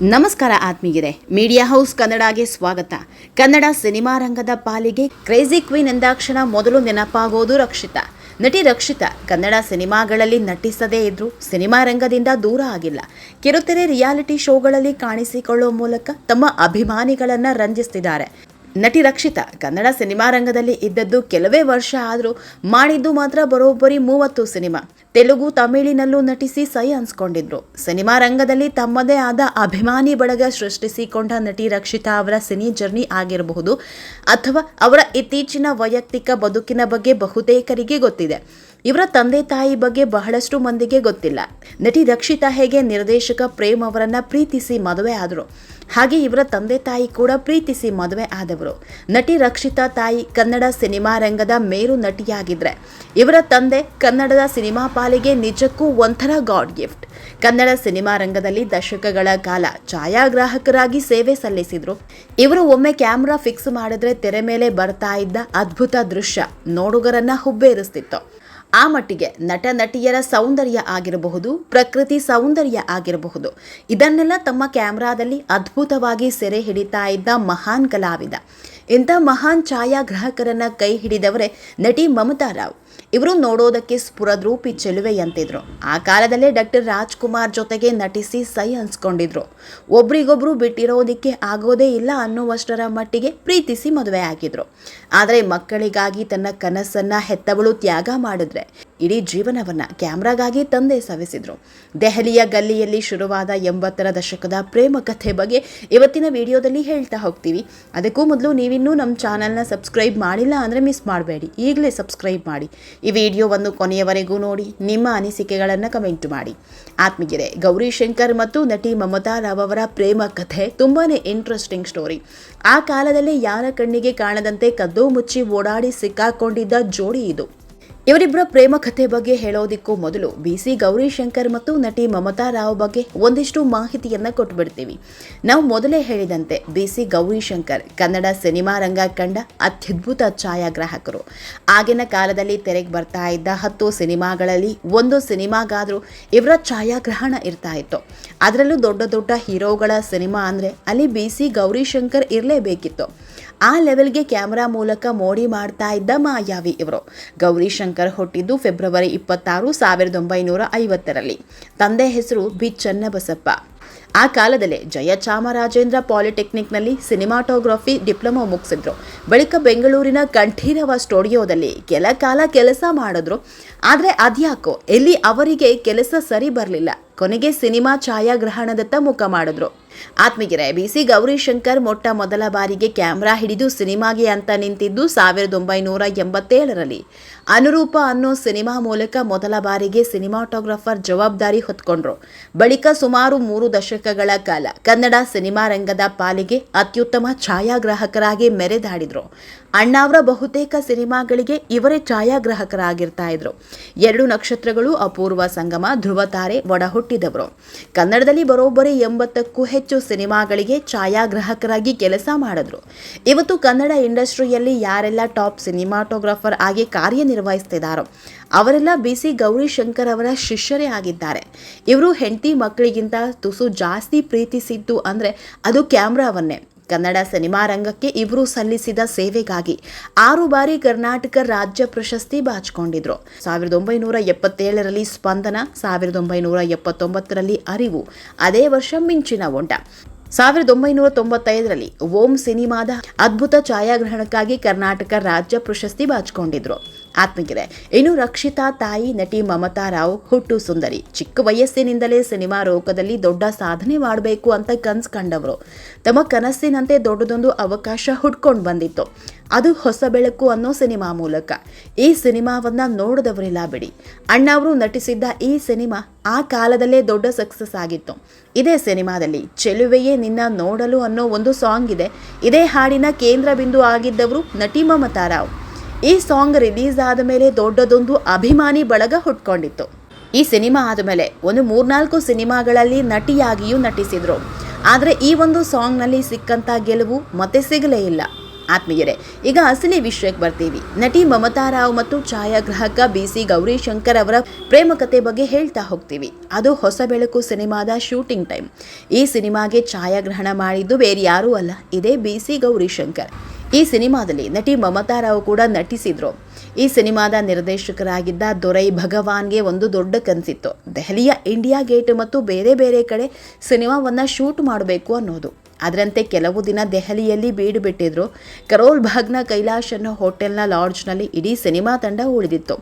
ನಮಸ್ಕಾರ ಆತ್ಮೀಯರೇ, media house ಕನ್ನಡಗೆ ಸ್ವಾಗತ. ಕನ್ನಡ ಸಿನಿಮಾ ರಂಗದ ಪಾಲಿಗೆ ಕ್ರೇಜಿ ಕ್ವೀನ್ ಎಂದಾಕ್ಷಣ ಮೊದಲು ನೆನಪಾಗೋದು ರಕ್ಷಿತಾ. ನಟಿ ರಕ್ಷಿತಾ ಕನ್ನಡ ಸಿನಿಮಾಗಳಲ್ಲಿ ನಟಿಸದೇ ಇದ್ರೂ ಸಿನಿಮಾ ರಂಗದಿಂದ ದೂರ ಆಗಿಲ್ಲ. ಕಿರುತೆರೆ ರಿಯಾಲಿಟಿ ಶೋಗಳಲ್ಲಿ ಕಾಣಿಸಿಕೊಳ್ಳುವ ಮೂಲಕ ತಮ್ಮ ಅಭಿಮಾನಿಗಳನ್ನ ರಂಜಿಸ್ತಿದ್ದಾರೆ. ನಟಿ ರಕ್ಷಿತಾ ಕನ್ನಡ ಸಿನಿಮಾ ರಂಗದಲ್ಲಿ ಇದ್ದದ್ದು ಕೆಲವೇ ವರ್ಷ ಆದರೂ ಮಾಡಿದ್ದು ಮಾತ್ರ ಬರೋಬ್ಬರಿ ಮೂವತ್ತು ಸಿನಿಮಾ. ತೆಲುಗು, ತಮಿಳಿನಲ್ಲೂ ನಟಿಸಿ ಸೈ ಅನ್ಸ್ಕೊಂಡಿದ್ರು. ಸಿನಿಮಾ ರಂಗದಲ್ಲಿ ತಮ್ಮದೇ ಆದ ಅಭಿಮಾನಿ ಬಳಗ ಸೃಷ್ಟಿಸಿಕೊಂಡ ನಟಿ ರಕ್ಷಿತಾ ಅವರ ಸಿನಿ ಜರ್ನಿ ಆಗಿರಬಹುದು ಅಥವಾ ಅವರ ಇತ್ತೀಚಿನ ವೈಯಕ್ತಿಕ ಬದುಕಿನ ಬಗ್ಗೆ ಬಹುತೇಕರಿಗೆ ಗೊತ್ತಿದೆ. ಇವರ ತಂದೆ ತಾಯಿ ಬಗ್ಗೆ ಬಹಳಷ್ಟು ಮಂದಿಗೆ ಗೊತ್ತಿಲ್ಲ. ನಟಿ ರಕ್ಷಿತಾ ಹೇಗೆ ನಿರ್ದೇಶಕ ಪ್ರೇಮ್ ಅವರನ್ನ ಪ್ರೀತಿಸಿ ಮದುವೆ ಆದರು? ಹಾಗೆ ಇವರ ತಂದೆ ತಾಯಿ ಕೂಡ ಪ್ರೀತಿಸಿ ಮದುವೆ ಆದವರು. ನಟಿ ರಕ್ಷಿತಾ ತಾಯಿ ಕನ್ನಡ ಸಿನಿಮಾ ರಂಗದ ಮೇರು ನಟಿಯಾಗಿದ್ರೆ. ಇವರ ತಂದೆ ಕನ್ನಡದ ಸಿನಿಮಾ ಪಾಲಿಗೆ ನಿಜಕ್ಕೂ ಒಂಥರ ಗಾಡ್ ಗಿಫ್ಟ್. ಕನ್ನಡ ಸಿನಿಮಾ ರಂಗದಲ್ಲಿ ದಶಕಗಳ ಕಾಲ ಛಾಯಾಗ್ರಾಹಕರಾಗಿ ಸೇವೆ ಸಲ್ಲಿಸಿದ್ರು. ಇವರು ಒಮ್ಮೆ ಕ್ಯಾಮ್ರಾ ಫಿಕ್ಸ್ ಮಾಡಿದ್ರೆ ತೆರೆ ಮೇಲೆ ಬರ್ತಾ ಇದ್ದ ಅದ್ಭುತ ದೃಶ್ಯ ನೋಡುಗರನ್ನ ಹುಬ್ಬೇರಿಸ್ತಿತ್ತು. ಆ ಮಟ್ಟಿಗೆ ನಟ ನಟಿಯರ ಸೌಂದರ್ಯ ಆಗಿರಬಹುದು, ಪ್ರಕೃತಿ ಸೌಂದರ್ಯ ಆಗಿರಬಹುದು. ಇದನ್ನೆಲ್ಲ ತಮ್ಮ ಕ್ಯಾಮ್ರಾದಲ್ಲಿ ಅದ್ಭುತವಾಗಿ ಸೆರೆ ಹಿಡಿತಾ ಇದ್ದ ಮಹಾನ್ ಕಲಾವಿದ. ಇಂಥ ಮಹಾನ್ ಛಾಯಾಗ್ರಾಹಕರನ್ನ ಕೈ ಹಿಡಿದವರೇ ನಟಿ ಮಮತಾ ರಾವ್. ಇವರು ನೋಡೋದಕ್ಕೆ ಸ್ಫುರದ್ರೂಪಿ ಚೆಲುವೆಯಂತಿದ್ರು. ಆ ಕಾಲದಲ್ಲೇ ಡಾಕ್ಟರ್ ರಾಜ್ಕುಮಾರ್ ಜೊತೆಗೆ ನಟಿಸಿ ಸೈ ಅನ್ಸ್ಕೊಂಡಿದ್ರು. ಒಬ್ರಿಗೊಬ್ರು ಬಿಟ್ಟಿರೋದಕ್ಕೆ ಆಗೋದೇ ಇಲ್ಲ ಅನ್ನುವಷ್ಟರ ಮಟ್ಟಿಗೆ ಪ್ರೀತಿಸಿ ಮದುವೆ ಆಗಿದ್ರು. ಆದರೆ ಮಕ್ಕಳಿಗಾಗಿ ತನ್ನ ಕನಸನ್ನ ಹೆತ್ತವಳು ತ್ಯಾಗ ಮಾಡಿದ್ರೆ ಇಡೀ ಜೀವನವನ್ನ ಕ್ಯಾಮ್ರಾಗಾಗಿ ತಂದೆ ಸವಿಸಿದ್ರು. ದೆಹಲಿಯ ಗಲ್ಲಿಯಲ್ಲಿ ಶುರುವಾದ ಎಂಬತ್ತರ ದಶಕದ ಪ್ರೇಮ ಕಥೆ ಬಗ್ಗೆ ಇವತ್ತಿನ ವಿಡಿಯೋದಲ್ಲಿ ಹೇಳ್ತಾ ಹೋಗ್ತೀವಿ. ಅದಕ್ಕೂ ಮೊದಲು ನೀವಿನ್ನೂ ನಮ್ಮ ಚಾನಲ್ನ ಸಬ್ಸ್ಕ್ರೈಬ್ ಮಾಡಿಲ್ಲ ಅಂದರೆ ಮಿಸ್ ಮಾಡಬೇಡಿ. ಈಗಲೇ ಸಬ್ಸ್ಕ್ರೈಬ್ ಮಾಡಿ. ಈ ವಿಡಿಯೋವನ್ನು ಕೊನೆಯವರೆಗೂ ನೋಡಿ, ನಿಮ್ಮ ಅನಿಸಿಕೆಗಳನ್ನು ಕಮೆಂಟ್ ಮಾಡಿ. ಆತ್ಮೀಯರೇ, ಗೌರಿ ಶಂಕರ್ ಮತ್ತು ನಟಿ ಮಮತಾ ರಾವ್ ಅವರ ಪ್ರೇಮ ಕಥೆ ತುಂಬಾ ಇಂಟ್ರೆಸ್ಟಿಂಗ್ ಸ್ಟೋರಿ ಆ ಕಾಲದಲ್ಲಿ ಯಾರ ಕಣ್ಣಿಗೆ ಕಾಣದಂತೆ ಕದ್ದು ಮುಚ್ಚಿ ಓಡಾಡಿ ಸಿಕ್ಕಾಕೊಂಡಿದ್ದ ಜೋಡಿ ಇದು. ಇವರಿಬ್ಬರ ಪ್ರೇಮ ಕಥೆ ಬಗ್ಗೆ ಹೇಳೋದಿಕ್ಕೂ ಮೊದಲು ಬಿ ಸಿ ಗೌರಿಶಂಕರ್ ಮತ್ತು ನಟಿ ಮಮತಾ ರಾವ್ ಬಗ್ಗೆ ಒಂದಿಷ್ಟು ಮಾಹಿತಿಯನ್ನ ಕೊಟ್ಬಿಡ್ತೀವಿ. ನಾವು ಮೊದಲೇ ಹೇಳಿದಂತೆ B C Gaurishankar Kannada cinema ರಂಗ ಕಂಡ ಅತ್ಯದ್ಭುತ ಛಾಯಾಗ್ರಾಹಕರು. ಆಗಿನ ಕಾಲದಲ್ಲಿ ತೆರೆಗೆ ಬರ್ತಾ ಇದ್ದ ಹತ್ತು ಸಿನಿಮಾಗಳಲ್ಲಿ ಒಂದು ಸಿನಿಮಾಗಾದರೂ ಇವರ ಛಾಯಾಗ್ರಹಣ ಇರ್ತಾ ಇತ್ತು. ಅದರಲ್ಲೂ ದೊಡ್ಡ ದೊಡ್ಡ ಹೀರೋಗಳ ಸಿನಿಮಾ ಅಂದರೆ ಅಲ್ಲಿ ಬಿ ಸಿ ಗೌರಿಶಂಕರ್ ಇರಲೇಬೇಕಿತ್ತು. ಆ ಲೆವೆಲ್ಗೆ ಕ್ಯಾಮ್ರಾ ಮೂಲಕ ಮೋಡಿ ಮಾಡ್ತಾ ಇದ್ದ ಮಾಯಾವಿ ಇವರು. ಗೌರಿಶಂಕರ್ ಹುಟ್ಟಿದ್ದು ಫೆಬ್ರವರಿ ಇಪ್ಪತ್ತಾರು, ಸಾವಿರದ ಒಂಬೈನೂರ ಐವತ್ತರಲ್ಲಿ. ತಂದೆ ಹೆಸರು ಬಿ. ಚನ್ನಬಸಪ್ಪ. ಆ ಕಾಲದಲ್ಲೇ ಜಯ ಚಾಮರಾಜೇಂದ್ರ ಪಾಲಿಟೆಕ್ನಿಕ್ನಲ್ಲಿ ಸಿನಿಮಾಟೋಗ್ರಫಿ ಡಿಪ್ಲೊಮಾ ಮುಗಿಸಿದ್ರು. ಬಳಿಕ ಬೆಂಗಳೂರಿನ ಕಂಠೀರವ ಸ್ಟುಡಿಯೋದಲ್ಲಿ ಕೆಲ ಕಾಲ ಕೆಲಸ ಮಾಡಿದ್ರು. ಆದರೆ ಅದ್ಯಾಕೋ, ಎಲ್ಲಿ ಅವರಿಗೆ ಕೆಲಸ ಸರಿ ಬರಲಿಲ್ಲ. ಕೊನೆಗೆ ಸಿನಿಮಾ ಛಾಯಾಗ್ರಹಣದತ್ತ ಮುಖ ಮಾಡಿದ್ರು. ಆತ್ಮೀಗೆರೆ ಬಿಸಿ ಗೌರಿಶಂಕರ್ ಮೊಟ್ಟ ಮೊದಲ ಬಾರಿಗೆ ಕ್ಯಾಮ್ರಾ ಹಿಡಿದು ಸಿನಿಮಾಗೆ ಅಂತ ನಿಂತಿದ್ದು ಸಾವಿರದ ಒಂಬೈನೂರ ಎಂಬತ್ತೇಳರಲ್ಲಿ. ಅನುರೂಪ ಅನ್ನೋ ಸಿನಿಮಾ ಮೂಲಕ ಮೊದಲ ಬಾರಿಗೆ ಸಿನಿಮಾಟೋಗ್ರಾಫರ್ ಜವಾಬ್ದಾರಿ ಹೊತ್ಕೊಂಡ್ರು. ಬಳಿಕ ಸುಮಾರು ಮೂರು ದಶಕಗಳ ಕಾಲ ಕನ್ನಡ ಸಿನಿಮಾ ರಂಗದ ಪಾಲಿಗೆ ಅತ್ಯುತ್ತಮ ಛಾಯಾಗ್ರಾಹಕರಾಗಿ ಮೆರೆದಾಡಿದ್ರು. ಅಣ್ಣಾವ್ರ ಬಹುತೇಕ ಸಿನಿಮಾಗಳಿಗೆ ಇವರೇ ಛಾಯಾಗ್ರಾಹಕರಾಗಿರ್ತಾ ಇದ್ರು ಎರಡು ನಕ್ಷತ್ರಗಳು, ಅಪೂರ್ವ ಸಂಗಮ ಧ್ರುವ ತಾರೆ ಒಡಹುಟ್ಟಿದವರು. ಕನ್ನಡದಲ್ಲಿ ಬರೋಬ್ಬರಿ ಎಂಬತ್ತಕ್ಕೂ ಹೆಚ್ಚು ಸಿನಿಮಾಗಳಿಗೆ ಛಾಯಾಗ್ರಾಹಕರಾಗಿ ಕೆಲಸ ಮಾಡಿದ್ರು. ಇವತ್ತು ಕನ್ನಡ ಇಂಡಸ್ಟ್ರಿಯಲ್ಲಿ ಯಾರೆಲ್ಲ ಟಾಪ್ ಸಿನಿಮಾಟೋಗ್ರಾಫರ್ ಆಗಿ ಕಾರ್ಯನಿರ್ವಹಿಸ್ತಿದ್ದಾರೋ ಅವರೆಲ್ಲ ಬಿ ಸಿ ಗೌರಿಶಂಕರ್ ಅವರ ಶಿಷ್ಯರೇ ಆಗಿದ್ದಾರೆ. ಇವರು ಹೆಂಡತಿ ಮಕ್ಕಳಿಗಿಂತ ತುಸು ಜಾಸ್ತಿ ಪ್ರೀತಿಸಿದ್ದು ಅಂದರೆ ಅದು ಕ್ಯಾಮ್ರಾವನ್ನೇ. ಕನ್ನಡ ಸಿನಿಮಾ ರಂಗಕ್ಕೆ ಇವರು ಸಲ್ಲಿಸಿದ ಸೇವೆಗಾಗಿ ಆರು ಬಾರಿ ಕರ್ನಾಟಕ ರಾಜ್ಯ ಪ್ರಶಸ್ತಿ ಬಾಚಿಕೊಂಡಿದ್ರು. ಸಾವಿರದ ಒಂಬೈನೂರ ಎಪ್ಪತ್ತೇಳರಲ್ಲಿ ಸ್ಪಂದನ, ಸಾವಿರದ ಒಂಬೈನೂರ ಎಪ್ಪತ್ತೊಂಬತ್ತರಲ್ಲಿ ಅರಿವು, ಅದೇ ವರ್ಷ ಮಿಂಚಿನ ಒಂಟ ಸಾವಿರದ ಒಂಬೈನೂರ ತೊಂಬತ್ತೈದರಲ್ಲಿ ಓಂ ಸಿನಿಮಾದ ಅದ್ಭುತ ಛಾಯಾಗ್ರಹಣಕ್ಕಾಗಿ ಕರ್ನಾಟಕ ರಾಜ್ಯ ಪ್ರಶಸ್ತಿ ಬಾಚಿಕೊಂಡಿದ್ರು. ಆತ್ಮಗೆರೆ ಇನ್ನು ರಕ್ಷಿತಾ ತಾಯಿ ನಟಿ ಮಮತಾ ರಾವ್ ಹುಟ್ಟು ಸುಂದರಿ. ಚಿಕ್ಕ ವಯಸ್ಸಿನಿಂದಲೇ ಸಿನಿಮಾ ಲೋಕದಲ್ಲಿ ದೊಡ್ಡ ಸಾಧನೆ ಮಾಡಬೇಕು ಅಂತ ಕನ್ಸ್ ಕಂಡವರು. ತಮ್ಮ ಕನಸಿನಂತೆ ದೊಡ್ಡದೊಂದು ಅವಕಾಶ ಹುಡ್ಕೊಂಡು ಬಂದಿತ್ತು. ಅದು ಹೊಸ ಬೆಳಕು ಅನ್ನೋ ಸಿನಿಮಾ ಮೂಲಕ. ಈ ಸಿನಿಮಾವನ್ನ ನೋಡಿದವರಿಲ್ಲ ಬಿಡಿ. ಅಣ್ಣವರು ನಟಿಸಿದ್ದ ಈ ಸಿನಿಮಾ ಆ ಕಾಲದಲ್ಲೇ ದೊಡ್ಡ ಸಕ್ಸಸ್ ಆಗಿತ್ತು. ಇದೇ ಸಿನಿಮಾದಲ್ಲಿ ಚೆಲುವೆಯೇ ನಿನ್ನ ನೋಡಲು ಅನ್ನೋ ಒಂದು ಸಾಂಗ್ ಇದೆ. ಇದೇ ಹಾಡಿನ ಕೇಂದ್ರ ಬಿಂದು ಆಗಿದ್ದವರು ನಟಿ ಮಮತಾ ರಾವ್. ಈ ಸಾಂಗ್ ರಿಲೀಸ್ ಆದ ಮೇಲೆ ದೊಡ್ಡದೊಂದು ಅಭಿಮಾನಿ ಬಳಗ ಹುಟ್ಕೊಂಡಿತ್ತು. ಈ ಸಿನಿಮಾ ಆದಮೇಲೆ ಒಂದು ಮೂರ್ನಾಲ್ಕು ಸಿನಿಮಾಗಳಲ್ಲಿ ನಟಿಯಾಗಿಯೂ ನಟಿಸಿದ್ರು. ಆದರೆ ಈ ಒಂದು ಸಾಂಗ್ನಲ್ಲಿ ಸಿಕ್ಕಂಥ ಗೆಲುವು ಮತ್ತೆ ಸಿಗಲೇ ಇಲ್ಲ. ಆತ್ಮೀಯರೇ, ಈಗ ಅಸಲಿ ವಿಷಯಕ್ಕೆ ಬರ್ತೀವಿ. ನಟಿ ಮಮತಾ ರಾವ್ ಮತ್ತು ಛಾಯಾಗ್ರಾಹಕ ಬಿ ಸಿ ಗೌರಿಶಂಕರ್ ಅವರ ಪ್ರೇಮ ಕತೆ ಬಗ್ಗೆ ಹೇಳ್ತಾ ಹೋಗ್ತೀವಿ. ಅದು ಹೊಸ ಬೆಳಕು ಸಿನಿಮಾದ ಶೂಟಿಂಗ್ ಟೈಮ್. ಈ ಸಿನಿಮಾಗೆ ಛಾಯಾಗ್ರಹಣ ಮಾಡಿದ್ದು ಬೇರೆ ಯಾರೂ ಅಲ್ಲ, ಇದೇ ಬಿ ಸಿ ಗೌರಿಶಂಕರ್. ಈ ಸಿನಿಮಾದಲ್ಲಿ ನಟಿ ಮಮತಾ ರಾವ್ ಕೂಡ ನಟಿಸಿದ್ರು. ಈ ಸಿನಿಮಾದ ನಿರ್ದೇಶಕರಾಗಿದ್ದ ದೊರೈ ಭಗವಾನ್ಗೆ ಒಂದು ದೊಡ್ಡ ಕನಸಿತ್ತು. ದೆಹಲಿಯ ಇಂಡಿಯಾ ಗೇಟ್ ಮತ್ತು ಬೇರೆ ಬೇರೆ ಕಡೆ ಸಿನಿಮಾವನ್ನು ಶೂಟ್ ಮಾಡಬೇಕು ಅನ್ನೋದು. ಅದರಂತೆ ಕೆಲವು ದಿನ ದೆಹಲಿಯಲ್ಲಿ ಬೀಡು ಬಿಟ್ಟಿದ್ರು. ಕರೋಲ್ ಬಾಗ್ನ ಕೈಲಾಶ್ ಅನ್ನೋ ಹೋಟೆಲ್ನ ಲಾಡ್ಜ್ನಲ್ಲಿ ಇಡೀ ಸಿನಿಮಾ ತಂಡ ಉಳಿದಿತ್ತು.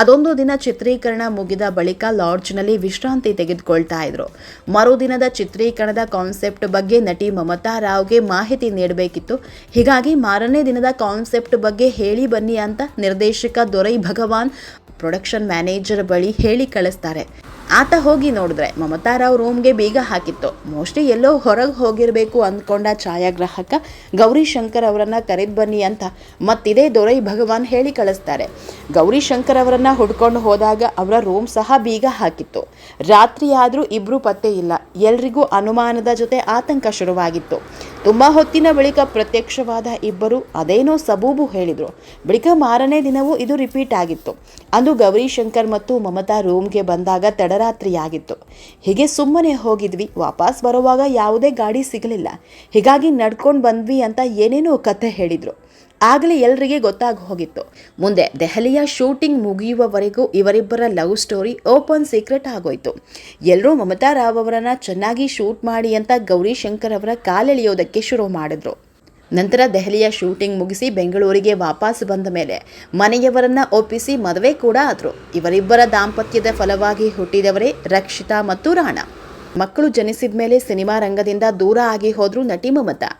ಅದೊಂದು ದಿನ ಚಿತ್ರೀಕರಣ ಮುಗಿದ ಬಳಿಕ ಲಾಡ್ಜ್ನಲ್ಲಿ ವಿಶ್ರಾಂತಿ ತೆಗೆದುಕೊಳ್ತಾ ಇದ್ರು. ಮರುದಿನದ ಚಿತ್ರೀಕರಣದ ಕಾನ್ಸೆಪ್ಟ್ ಬಗ್ಗೆ ನಟಿ ಮಮತಾ ರಾವ್ಗೆ ಮಾಹಿತಿ ನೀಡಬೇಕಿತ್ತು. ಹೀಗಾಗಿ ಮಾರನೇ ದಿನದ ಕಾನ್ಸೆಪ್ಟ್ ಬಗ್ಗೆ ಹೇಳಿ ಬನ್ನಿ ಅಂತ ನಿರ್ದೇಶಕ ದೊರೈ ಭಗವಾನ್ ಪ್ರೊಡಕ್ಷನ್ ಮ್ಯಾನೇಜರ್ ಬಳಿ ಹೇಳಿ ಕಳಿಸ್ತಾರೆ. ಆತ ಹೋಗಿ ನೋಡಿದ್ರೆ ಮಮತಾ ರಾವ್ ರೂಮ್ಗೆ ಬೀಗ ಹಾಕಿತ್ತು. ಮೋಸ್ಟ್ಲಿ ಎಲ್ಲೋ ಹೊರಗೆ ಹೋಗಿರಬೇಕು ಅಂದ್ಕೊಂಡ ಛಾಯಾಗ್ರಾಹಕ ಗೌರಿ ಶಂಕರ್ ಅವರನ್ನು ಕರೆದು ಬನ್ನಿ ಅಂತ ಮತ್ತಿದೇ ದೊರೈ ಭಗವಾನ್ ಹೇಳಿ ಕಳಿಸ್ತಾರೆ. ಗೌರಿ ಶಂಕರ್ ಅವರನ್ನು ಹುಡ್ಕೊಂಡು ಹೋದಾಗ ಅವರ ರೂಮ್ ಸಹ ಬೀಗ ಹಾಕಿತ್ತು. ರಾತ್ರಿ ಆದರೂ ಇಬ್ರು ಪತ್ತೆ ಇಲ್ಲ. ಎಲ್ರಿಗೂ ಅನುಮಾನದ ಜೊತೆ ಆತಂಕ ಶುರುವಾಗಿತ್ತು. ತುಂಬ ಹೊತ್ತಿನ ಬಳಿಕ ಪ್ರತ್ಯಕ್ಷವಾದ ಇಬ್ಬರು ಅದೇನೋ ಸಬೂಬು ಹೇಳಿದರು. ಬಳಿಕ ಮಾರನೇ ದಿನವೂ ಇದು ರಿಪೀಟ್ ಆಗಿತ್ತು. ಅಂದು ಗೌರಿ ಶಂಕರ್ ಮತ್ತು ಮಮತಾ ರೂಮ್ಗೆ ಬಂದಾಗ ತಡರಾತ್ರಿಯಾಗಿತ್ತು ಹೀಗೆ ಸುಮ್ಮನೆ ಹೋಗಿದ್ವಿ, ವಾಪಸ್ ಬರುವಾಗ ಯಾವುದೇ ಗಾಡಿ ಸಿಗಲಿಲ್ಲ. ಹೀಗಾಗಿ ನಡ್ಕೊಂಡು ಬಂದ್ವಿ ಅಂತ ಏನೇನೋ ಕಥೆ ಹೇಳಿದ್ರು. ಆಗಲೇ ಎಲ್ರಿಗೆ ಗೊತ್ತಾಗಿ ಹೋಗಿತ್ತು. ಮುಂದೆ ದೆಹಲಿಯ ಶೂಟಿಂಗ್ ಮುಗಿಯುವವರೆಗೂ ಇವರಿಬ್ಬರ ಲವ್ ಸ್ಟೋರಿ ಓಪನ್ ಸೀಕ್ರೆಟ್ ಆಗೋಯ್ತು. ಎಲ್ಲರೂ ಮಮತಾ ರಾವ್ ಅವರನ್ನು ಚೆನ್ನಾಗಿ ಶೂಟ್ ಮಾಡಿ ಅಂತ ಗೌರಿ ಶಂಕರ್ ಅವರ ಕಾಲೆಳೆಯೋದಕ್ಕೆ ಶುರು ಮಾಡಿದ್ರು. ನಂತರ ದೆಹಲಿಯ ಶೂಟಿಂಗ್ ಮುಗಿಸಿ ಬೆಂಗಳೂರಿಗೆ ವಾಪಸ್ ಬಂದ ಮೇಲೆ ಮನೆಯವರನ್ನ ಒಪ್ಪಿಸಿ ಮದುವೆ ಕೂಡ ಆದರು. ಇವರಿಬ್ಬರ ದಾಂಪತ್ಯದ ಫಲವಾಗಿ ಹುಟ್ಟಿದವರೇ ರಕ್ಷಿತಾ ಮತ್ತು ರಾಣಾ. ಮಕ್ಕಳು ಜನಿಸಿದ ಮೇಲೆ ಸಿನಿಮಾ ರಂಗದಿಂದ ದೂರ ಆಗಿ ಹೋದ್ರು ನಟಿ ಮಮತಾ.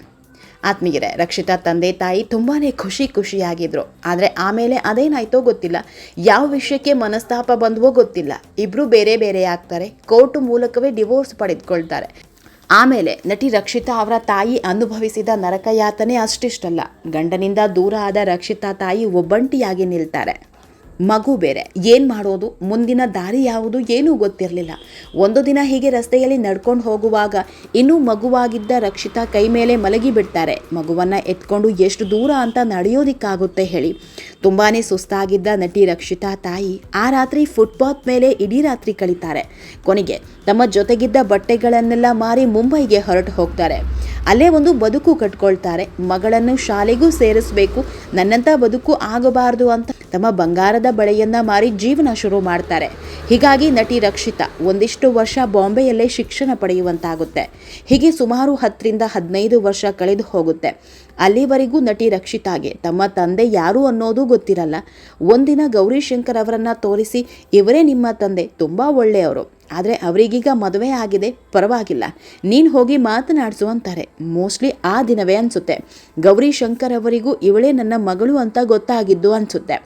ಆತ್ಮೀಯರೇ, ರಕ್ಷಿತಾ ತಂದೆ ತಾಯಿ ತುಂಬಾ ಖುಷಿ ಖುಷಿಯಾಗಿದ್ರು. ಆದರೆ ಆಮೇಲೆ ಅದೇನಾಯ್ತೋ ಗೊತ್ತಿಲ್ಲ. ಯಾವ ವಿಷಯಕ್ಕೆ ಮನಸ್ತಾಪ ಬಂದವೋ ಗೊತ್ತಿಲ್ಲ. ಇಬ್ರು ಬೇರೆ ಬೇರೆ ಆಗ್ತಾರೆ. ಕೋರ್ಟ್ ಮೂಲಕವೇ ಡಿವೋರ್ಸ್ ಪಡೆದುಕೊಳ್ತಾರೆ. ಆಮೇಲೆ ನಟಿ ರಕ್ಷಿತಾ ಅವರ ತಾಯಿ ಅನುಭವಿಸಿದ ನರಕಯಾತನೆ ಅಷ್ಟಿಷ್ಟಲ್ಲ. ಗಂಡನಿಂದ ದೂರ ಆದ ರಕ್ಷಿತಾ ತಾಯಿ ಒಬ್ಬಂಟಿಯಾಗಿ ನಿಲ್ತಾರೆ. ಮಗು ಬೇರೆ. ಏನು ಮಾಡೋದು? ಮುಂದಿನ ದಾರಿ ಯಾವುದು? ಏನೂ ಗೊತ್ತಿರಲಿಲ್ಲ. ಒಂದು ದಿನ ಹೀಗೆ ರಸ್ತೆಯಲ್ಲಿ ನಡ್ಕೊಂಡು ಹೋಗುವಾಗ ಇನ್ನೂ ಮಗುವಾಗಿದ್ದ ರಕ್ಷಿತಾ ಕೈ ಮೇಲೆ ಮಲಗಿ ಬಿಡ್ತಾರೆ. ಮಗುವನ್ನು ಎತ್ಕೊಂಡು ಎಷ್ಟು ದೂರ ಅಂತ ನಡೆಯೋದಿಕ್ಕಾಗುತ್ತೆ ಹೇಳಿ. ತುಂಬಾ ಸುಸ್ತಾಗಿದ್ದ ನಟಿ ರಕ್ಷಿತಾ ತಾಯಿ ಆ ರಾತ್ರಿ ಫುಟ್ಪಾತ್ ಮೇಲೆ ಇಡೀ ರಾತ್ರಿ ಕಳೀತಾರೆ. ಕೊನೆಗೆ ತಮ್ಮ ಜೊತೆಗಿದ್ದ ಬಟ್ಟೆಗಳನ್ನೆಲ್ಲ ಮಾರಿ ಮುಂಬೈಗೆ ಹೊರಟು ಹೋಗ್ತಾರೆ. ಅಲ್ಲೇ ಒಂದು ಬದುಕು ಕಟ್ಕೊಳ್ತಾರೆ. ಮಗಳನ್ನು ಶಾಲೆಗೂ ಸೇರಿಸಬೇಕು. ನನ್ನಂಥ ಬದುಕು ಆಗಬಾರದು ಅಂತ ತಮ್ಮ ಬಂಗಾರದ ಬಳೆಯನ್ನ ಮಾರಿ ಜೀವನ ಶುರು ಮಾಡ್ತಾರೆ. ಹೀಗಾಗಿ ನಟಿ ರಕ್ಷಿತಾ ಒಂದಿಷ್ಟು ವರ್ಷ ಬಾಂಬೆಯಲ್ಲೇ ಶಿಕ್ಷಣ ಪಡೆಯುವಂತಾಗುತ್ತೆ. ಹೀಗೆ ಸುಮಾರು ಹತ್ತರಿಂದ ಹದಿನೈದು ವರ್ಷ ಕಳೆದು ಹೋಗುತ್ತೆ. ಅಲ್ಲಿವರೆಗೂ ನಟಿ ರಕ್ಷಿತಾಗೆ. ತಮ್ಮ ತಂದೆ ಯಾರು ಅನ್ನೋದು ಗೊತ್ತಿರಲ್ಲ. ಒಂದಿನ ಗೌರಿಶಂಕರ್ ಅವರನ್ನು ತೋರಿಸಿ, ಇವರೇ ನಿಮ್ಮ ತಂದೆ, ತುಂಬ ಒಳ್ಳೆಯವರು. ಆದರೆ ಅವರಿಗೀಗ ಮದುವೆ ಆಗಿದೆ, ಪರವಾಗಿಲ್ಲ. ನೀನು ಹೋಗಿ ಮಾತನಾಡಿಸು ಅಂತಾರೆ. ಮೋಸ್ಟ್ಲಿ ಆ ದಿನವೇ ಅನಿಸುತ್ತೆ. ಗೌರಿ ಶಂಕರ್ ಅವರಿಗೂ ಇವಳೇ ನನ್ನ ಮಗಳು ಅಂತ ಗೊತ್ತಾಗಿದ್ದು ಅನಿಸುತ್ತೆ.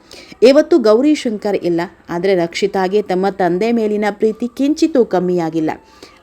ಇವತ್ತು ಗೌರಿ ಶಂಕರ್ ಇಲ್ಲ. ಆದರೆ ರಕ್ಷಿತಾಗೆ ತಮ್ಮ ತಂದೆ ಮೇಲಿನ ಪ್ರೀತಿ ಕಿಂಚಿತೂ ಕಮ್ಮಿಯಾಗಿಲ್ಲ.